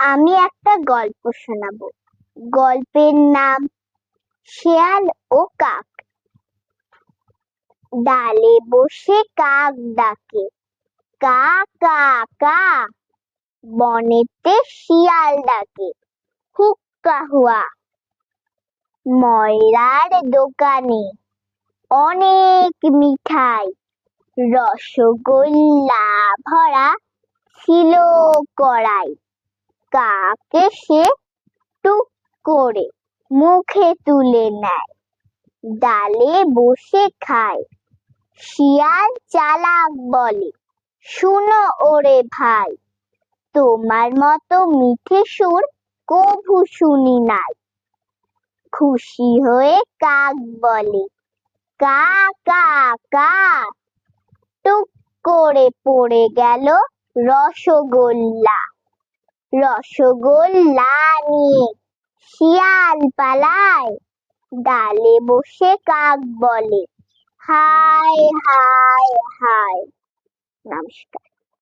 আমি একটা গল্প শোনাবো। গল্পের নাম শেয়াল ও কাক। ডালে বসে কাক ডাকে। কা কা কা। বনেতে শিয়াল ডাকে। হুক্কা হুয়া। ময়রার দোকানে অনেক মিঠাই। রসগোল্লা ভরা ছিল কড়াই। কাক সে টুক করে মুখে তুলে নেয়? ডালে বসে খায়, শিয়াল চালাক বলে, শুনো ওরে ভাই, তোমার মতো মিঠে সুর কভু শুনি নাই। খুশি হয়ে কাক বলে, কা কা কা। টুক করে পড়ে গেল রসগোল্লা। রসগোল্লা নিয়ে শিয়াল পালায় ডালে বসে কাক বলে। হায় হায় হায়। নমস্কার।